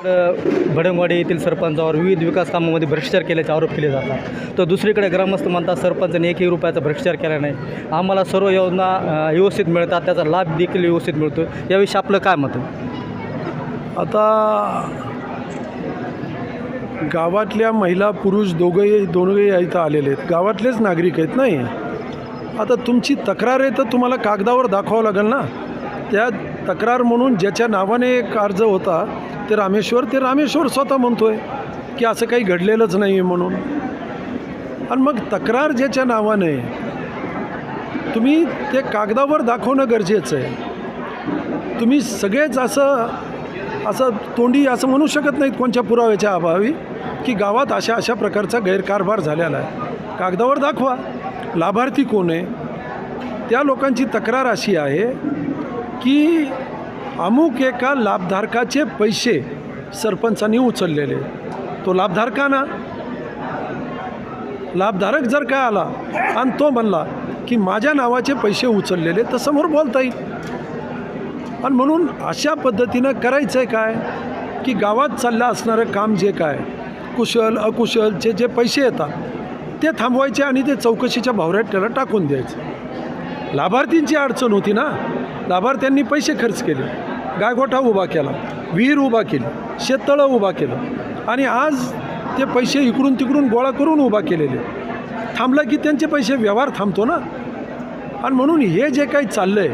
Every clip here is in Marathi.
इकडं भडंगवाडी येथील सरपंचावर विविध विकास कामामध्ये भ्रष्टाचार केल्याचे आरोप केले जातात. तर दुसरीकडे ग्रामस्थ म्हणतात सरपंचाने एकही रुपयाचा भ्रष्टाचार केला नाही. आम्हाला सर्व योजना व्यवस्थित मिळतात त्याचा लाभ देखील व्यवस्थित मिळतो. याविषयी आपलं काय मत आता गावातल्या महिला पुरुष दोघंही दोघंही इथं आलेले आहेत. गावातलेच नागरिक आहेत नाही आता तुमची तक्रार आहे तर तुम्हाला कागदावर दाखवावं लागेल ना? त्या तक्रार म्हणून ज्याच्या नावाने एक अर्ज होता ते रामेश्वर ते रामेश्वर स्वतः म्हणतो आहे की असं काही घडलेलंच नाही आहे म्हणून. आणि मग तक्रार ज्याच्या नावाने तुम्ही ते कागदावर दाखवणं गरजेचं आहे. तुम्ही सगळेच असं असं तोंडी असं म्हणू शकत नाहीत कोणत्या पुराव्याच्या अभावी की गावात अशा अशा प्रकारचा गैरकारभार झालेला आहे. कागदावर दाखवा. लाभार्थी कोण आहे? त्या लोकांची तक्रार अशी आहे की अमुक एका लाभधारकाचे पैसे सरपंचांनी उचललेले. तो लाभधारका ना? लाभधारक जर काय आला आणि तो म्हणला की माझ्या नावाचे पैसे उचललेले तर समोर बोलता येईल. आणि म्हणून अशा पद्धतीनं करायचं आहे काय? की गावात चाललं असणारं काम जे काय कुशल अकुशलचे जे पैसे येतात ते थांबवायचे आणि ते चौकशीच्या भावऱ्यात त्याला टाकून द्यायचं. लाभार्थींची अडचण होती ना? लाभार्थ्यांनी पैसे खर्च केले. गायगोठा उभा केला. विहीर उभा केली. शेततळं उभा केलं. आणि आज ते पैसे इकडून तिकडून गोळा करून उभा केलेले. थांबला की त्यांचे पैसे व्यवहार थांबतो ना? आणि म्हणून हे जे काही चाललं आहे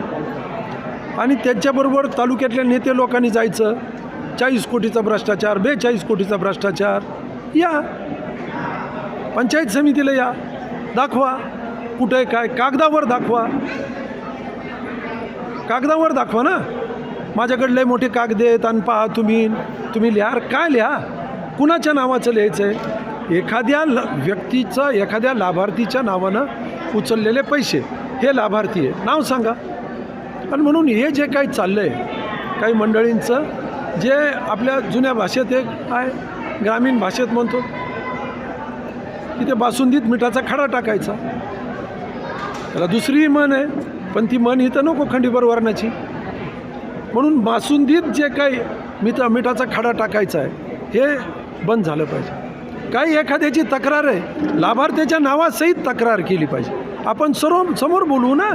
आणि त्यांच्याबरोबर तालुक्यातल्या नेते लोकांनी जायचं चाळीस कोटीचा भ्रष्टाचार बेचाळीस कोटीचा भ्रष्टाचार या. पंचायत समितीला या. दाखवा. कुठे काय? कागदावर दाखवा. कागदावर दाखवा ना. माझ्याकडे लय मोठे कागद आहेत आणि पहा तुम्ही तुम्ही लिहा. काय लिहा? कुणाच्या नावाचं लिहायचं आहे एखाद्या ल व्यक्तीचं एखाद्या लाभार्थीच्या नावानं उचललेले पैसे. हे लाभार्थी आहे. नाव सांगा. आणि म्हणून हे जे काही चाललं आहे काही मंडळींचं जे आपल्या जुन्या भाषेत एक काय ग्रामीण भाषेत म्हणतो की ते बासुंदीत मिठाचा खडा टाकायचा. त्याला दुसरी म्हण आहे. पण ती मन इथं नको खंडीभर वर्णाची म्हणून बासुंदीत जे काही मिठ मिठाचा खडा टाकायचा आहे हे बंद झालं पाहिजे. काही एखाद्याची तक्रार आहे लाभार्थ्याच्या नावासहित तक्रार केली पाहिजे. आपण सर्व समोर बोलवू ना?